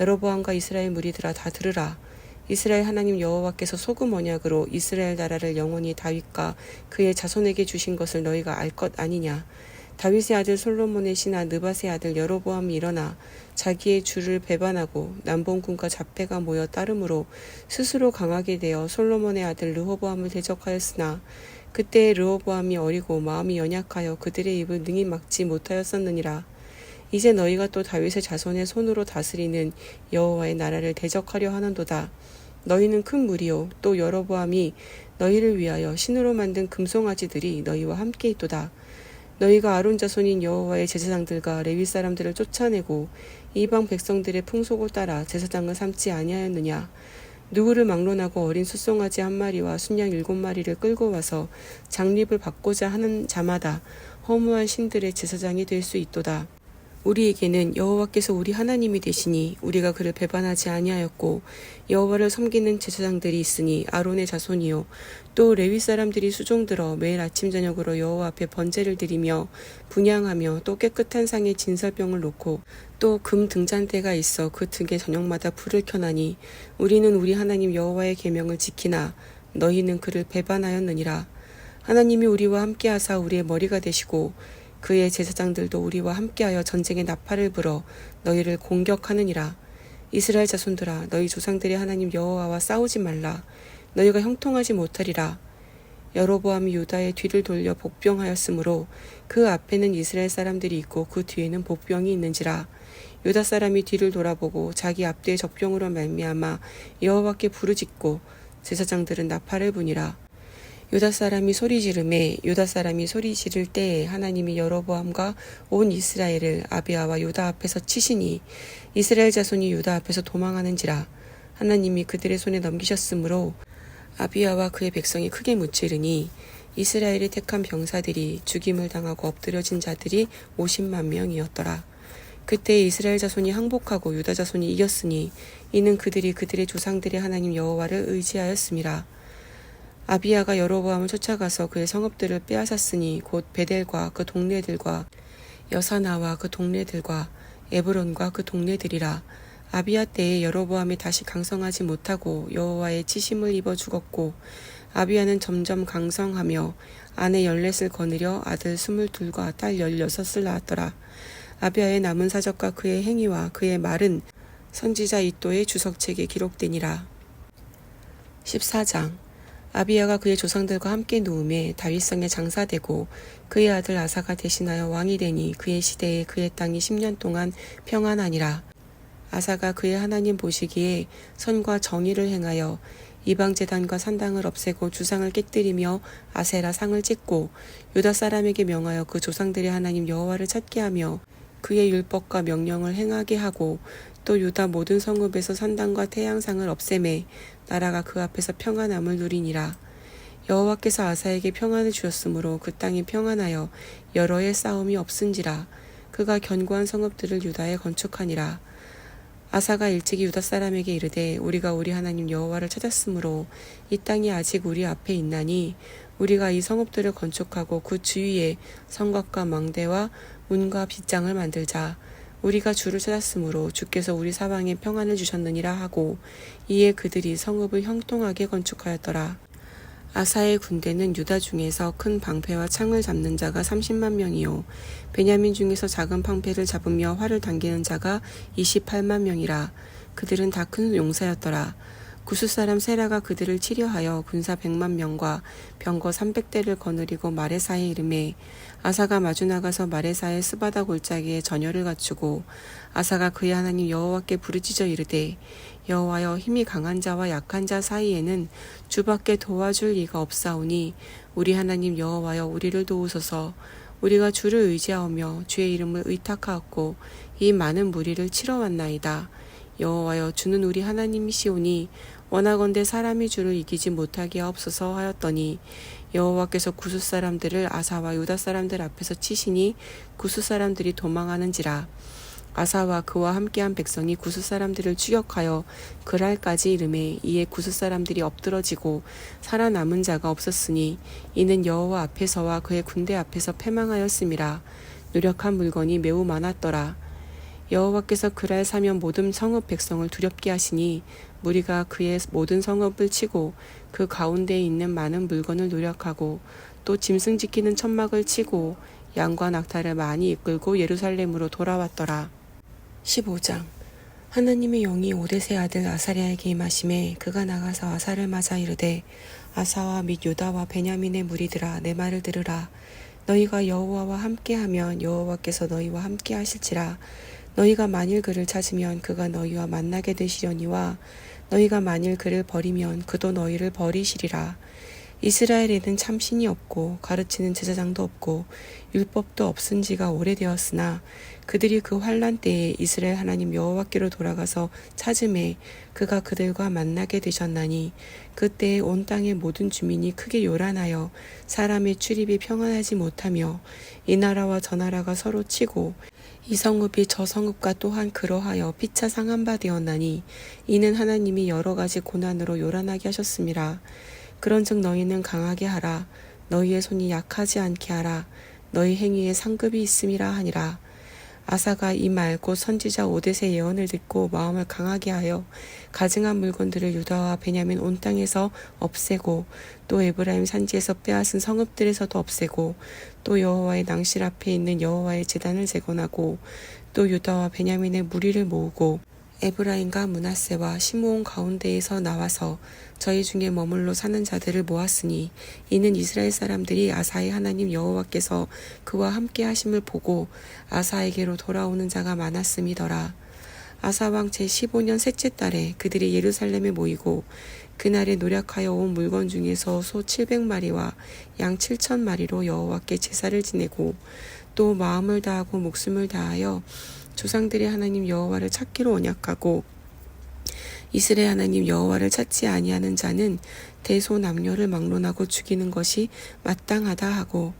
여로보암과 이스라엘 무리들아 다 들으라. 이스라엘 하나님 여호와께서 소금 언약으로 이스라엘 나라를 영원히 다윗과 그의 자손에게 주신 것을 너희가 알 것 아니냐? 다윗의 아들 솔로몬의 신하 느밧의 아들 여로보암이 일어나 자기의 주를 배반하고 남봉군과 잡배가 모여 따름으로 스스로 강하게 되어 솔로몬의 아들 르호보암을 대적하였으나 그때 르호보암이 어리고 마음이 연약하여 그들의 입을 능히 막지 못하였었느니라 이제 너희가 또 다윗의 자손의 손으로 다스리는 여호와의 나라를 대적하려 하는도다. 너희는 큰 무리요 또 여로보암이 너희를 위하여 신으로 만든 금송아지들이 너희와 함께 있도다. 너희가 아론 자손인 여호와의 제사장들과 레위 사람들을 쫓아내고 이방 백성들의 풍속을 따라 제사장을 삼지 아니하였느냐? 누구를 막론하고 어린 숫송아지 한 마리와 순양 일곱 마리를 끌고 와서 장립을 받고자 하는 자마다 허무한 신들의 제사장이 될 수 있도다. 우리에게는 여호와께서 우리 하나님이 되시니 우리가 그를 배반하지 아니하였고 여호와를 섬기는 제사장들이 있으니 아론의 자손이요 또 레위 사람들이 수종들어 매일 아침 저녁으로 여호와 앞에 번제를 드리며 분양하며 또 깨끗한 상에 진설병을 놓고 또 금 등잔대가 있어 그 등에 저녁마다 불을 켜나니 우리는 우리 하나님 여호와의 계명을 지키나 너희는 그를 배반하였느니라. 하나님이 우리와 함께하사 우리의 머리가 되시고 그의 제사장들도 우리와 함께하여 전쟁의 나팔을 불어 너희를 공격하느니라. 이스라엘 자손들아 너희 조상들의 하나님 여호와와 싸우지 말라. 너희가 형통하지 못하리라. 여로보암이 유다의 뒤를 돌려 복병하였으므로 그 앞에는 이스라엘 사람들이 있고 그 뒤에는 복병이 있는지라. 유다 사람이 뒤를 돌아보고 자기 앞뒤의 적병으로 말미암아 여호와께 부르짖고 제사장들은 나팔을 부니라. 유다 사람이 소리 지르매 유다 사람이 소리 지를 때에 하나님이 여로보암과 온 이스라엘을 아비아와 유다 앞에서 치시니 이스라엘 자손이 유다 앞에서 도망하는지라 하나님이 그들의 손에 넘기셨으므로 아비아와 그의 백성이 크게 무찌르니 이스라엘이 택한 병사들이 죽임을 당하고 엎드려진 자들이 50만 명이었더라. 그때 이스라엘 자손이 항복하고 유다 자손이 이겼으니 이는 그들이 그들의 조상들의 하나님 여호와를 의지하였음이라. 아비야가 여로보암을 쫓아가서 그의 성읍들을 빼앗았으니 곧 베델과 그 동네들과 여사나와 그 동네들과 에브론과 그 동네들이라. 아비야 때에 여로보암이 다시 강성하지 못하고 여호와의 치심을 입어 죽었고 아비야는 점점 강성하며 아내 열넷을 거느려 아들 스물둘과 딸 열여섯을 낳았더라. 아비야의 남은 사적과 그의 행위와 그의 말은 선지자 이또의 주석책에 기록되니라. 14장 아비야가 그의 조상들과 함께 누움에 다윗성에 장사되고 그의 아들 아사가 대신하여 왕이 되니 그의 시대에 그의 땅이 10년 동안 평안하니라. 아사가 그의 하나님 보시기에 선과 정의를 행하여 이방 제단과 산당을 없애고 주상을 깨뜨리며 아세라 상을 찍고 유다 사람에게 명하여 그 조상들의 하나님 여호와를 찾게 하며 그의 율법과 명령을 행하게 하고 또 유다 모든 성읍에서 산당과 태양상을 없애매 나라가 그 앞에서 평안함을 누리니라. 여호와께서 아사에게 평안을 주었으므로 그 땅이 평안하여 여러 해 싸움이 없은지라. 그가 견고한 성읍들을 유다에 건축하니라. 아사가 일찍이 유다 사람에게 이르되 우리가 우리 하나님 여호와를 찾았으므로 이 땅이 아직 우리 앞에 있나니 우리가 이 성읍들을 건축하고 그 주위에 성곽과 망대와 문과 빗장을 만들자. 우리가 주를 찾았으므로 주께서 우리 사방에 평안을 주셨느니라 하고 이에 그들이 성읍을 형통하게 건축하였더라. 아사의 군대는 유다 중에서 큰 방패와 창을 잡는 자가 30만 명이요 베냐민 중에서 작은 방패를 잡으며 활을 당기는 자가 28만 명이라 그들은 다 큰 용사였더라. 구스 사람 세라가 그들을 치려하여 군사 100만 명과 병거 300대를 거느리고 마레사에 이름에 아사가 마주 나가서 마레사의 스바다 골짜기에 전열을 갖추고 아사가 그의 하나님 여호와께 부르짖어 이르되 여호와여 힘이 강한 자와 약한 자 사이에는 주밖에 도와줄 이가 없사오니 우리 하나님 여호와여 우리를 도우소서. 우리가 주를 의지하오며 주의 이름을 의탁하였고 이 많은 무리를 치러 왔나이다 여호와여 주는 우리 하나님이시오니 원하건대 사람이 주를 이기지 못하게 하옵소서 하였더니 여호와께서 구스 사람들을 아사와 유다 사람들 앞에서 치시니 구스 사람들이 도망하는지라. 아사와 그와 함께한 백성이 구스 사람들을 추격하여 그랄까지 이름에 이에 구스 사람들이 엎드러지고 살아남은 자가 없었으니 이는 여호와 앞에서와 그의 군대 앞에서 패망하였음이라. 노력한 물건이 매우 많았더라 여호와께서 그랄 사면 모든 성읍 백성을 두렵게 하시니 무리가 그의 모든 성읍을 치고 그 가운데에 있는 많은 물건을 노력하고 또 짐승 지키는 천막을 치고 양과 낙타를 많이 이끌고 예루살렘으로 돌아왔더라. 15장. 하나님의 영이 오데세 아들 아사랴에게 임하심에 그가 나가서 아사를 맞아 이르되 아사와 및 유다와 베냐민의 무리들아 내 말을 들으라. 너희가 여호와와 함께하면 여호와께서 너희와 함께 하실지라 너희가 만일 그를 찾으면 그가 너희와 만나게 되시려니와 너희가 만일 그를 버리면 그도 너희를 버리시리라. 이스라엘에는 참 신이 없고 가르치는 제사장도 없고 율법도 없은 지가 오래되었으나 그들이 그 환란 때에 이스라엘 하나님 여호와께로 돌아가서 찾음에 그가 그들과 만나게 되셨나니 그때에 온 땅의 모든 주민이 크게 요란하여 사람의 출입이 평안하지 못하며 이 나라와 저 나라가 서로 치고 이 성읍이 저 성읍과 또한 그러하여 피차 상한 바 되었나니 이는 하나님이 여러 가지 고난으로 요란하게 하셨음이라 그런즉 너희는 강하게 하라. 너희의 손이 약하지 않게 하라. 너희 행위에 상급이 있음이라 하니라 아사가 이 말 곧 선지자 오데세 예언을 듣고 마음을 강하게 하여 가증한 물건들을 유다와 베냐민 온 땅에서 없애고 또 에브라임 산지에서 빼앗은 성읍들에서도 없애고 또 여호와의 낭실 앞에 있는 여호와의 제단을 재건하고 또 유다와 베냐민의 무리를 모으고 에브라임과 문하세와 시므온 가운데에서 나와서 저희 중에 머물러 사는 자들을 모았으니 이는 이스라엘 사람들이 아사의 하나님 여호와께서 그와 함께 하심을 보고 아사에게로 돌아오는 자가 많았음이더라. 아사 왕 제15년 셋째 달에 그들이 예루살렘에 모이고 그날에 노력하여 온 물건 중에서 소 700마리와 양 7천마리로 여호와께 제사를 지내고 또 마음을 다하고 목숨을 다하여 조상들의 하나님 여호와를 찾기로 언약하고 이스라엘 하나님 여호와를 찾지 아니하는 자는 대소 남녀를 막론하고 죽이는 것이 마땅하다 하고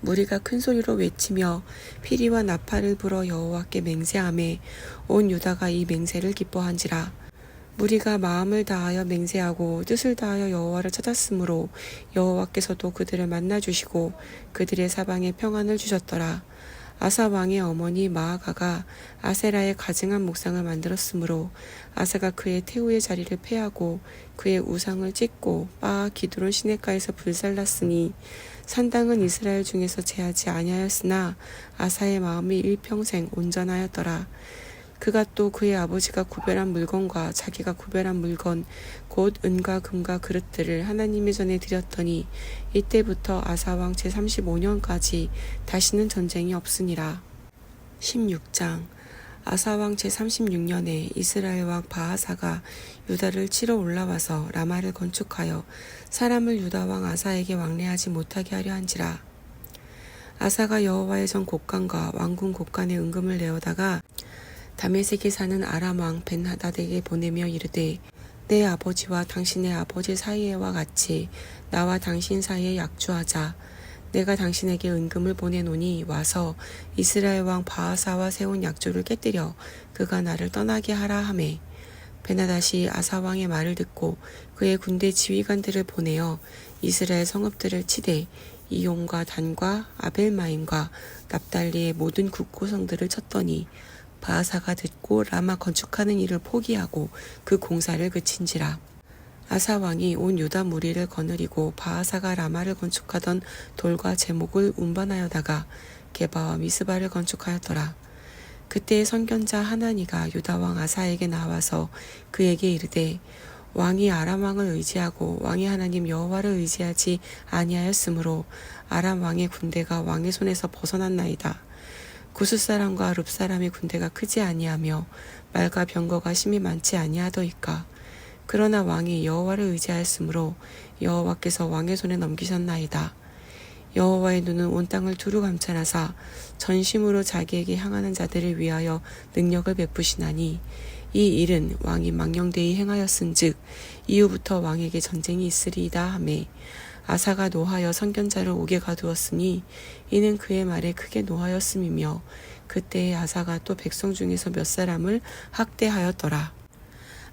무리가 큰 소리로 외치며 피리와 나팔을 불어 여호와께 맹세하매 온 유다가 이 맹세를 기뻐한지라. 무리가 마음을 다하여 맹세하고 뜻을 다하여 여호와를 찾았으므로 여호와께서도 그들을 만나 주시고 그들의 사방에 평안을 주셨더라 아사 왕의 어머니 마아가가 아세라의 가증한 목상을 만들었으므로 아사가 그의 태우의 자리를 패하고 그의 우상을 찢고 바 기드론 시내가에서 불살랐으니 산당은 이스라엘 중에서 제하지 아니하였으나 아사의 마음이 일평생 온전하였더라. 그가 또 그의 아버지가 구별한 물건과 자기가 구별한 물건 곧 은과 금과 그릇들을 하나님의 전에 드렸더니 이때부터 아사왕 제35년까지 다시는 전쟁이 없으니라. 16장 아사왕 제36년에 이스라엘 왕 바하사가 유다를 치러 올라와서 라마를 건축하여 사람을 유다 왕 아사에게 왕래하지 못하게 하려 한지라. 아사가 여호와의 전 곳간과 왕궁 곳간에 은금을 내어다가 다메섹에 사는 아람 왕 벤하닷에게 보내며 이르되 내 아버지와 당신의 아버지 사이에와 같이 나와 당신 사이에 약주하자. 내가 당신에게 은금을 보내노니 와서 이스라엘 왕 바하사와 세운 약조를 깨뜨려 그가 나를 떠나게 하라 하매. 베나닷이 아사 왕의 말을 듣고 그의 군대 지휘관들을 보내어 이스라엘 성읍들을 치되 이용과 단과 아벨마임과 납달리의 모든 국고성들을 쳤더니 바하사가 듣고 라마 건축하는 일을 포기하고 그 공사를 그친지라. 아사 왕이 온 유다 무리를 거느리고 바하사가 라마를 건축하던 돌과 제목을 운반하여다가 게바와 미스바를 건축하였더라. 그때 선견자 하나니가 유다 왕 아사에게 나와서 그에게 이르되 왕이 아람 왕을 의지하고 왕의 하나님 여호와를 의지하지 아니하였으므로 아람 왕의 군대가 왕의 손에서 벗어났나이다. 구스 사람과 룹 사람의 군대가 크지 아니하며 말과 병거가 심히 많지 아니하더이까. 그러나 왕이 여호와를 의지하였으므로 여호와께서 왕의 손에 넘기셨나이다. 여호와의 눈은 온 땅을 두루 감찰하사 전심으로 자기에게 향하는 자들을 위하여 능력을 베푸시나니 이 일은 왕이 망령되이 행하였은즉 이후부터 왕에게 전쟁이 있으리이다 하매 아사가 노하여 선견자를 옥에 가두었으니 이는 그의 말에 크게 노하였음이며 그때에 아사가 또 백성 중에서 몇 사람을 학대하였더라.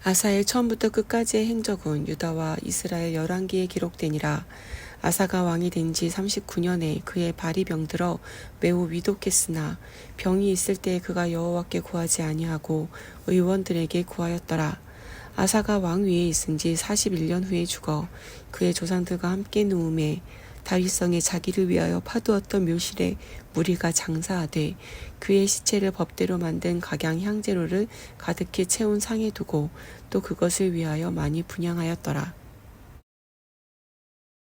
아사의 처음부터 끝까지의 행적은 유다와 이스라엘 열왕기에 기록되니라. 아사가 왕이 된 지 39년에 그의 발이 병들어 매우 위독했으나 병이 있을 때 그가 여호와께 구하지 아니하고 의원들에게 구하였더라. 아사가 왕 위에 있은 지 41년 후에 죽어 그의 조상들과 함께 누움에 다윗성에 자기를 위하여 파두었던 묘실에 무리가 장사하되 그의 시체를 법대로 만든 각양 향재로를 가득히 채운 상에 두고 또 그것을 위하여 많이 분양하였더라.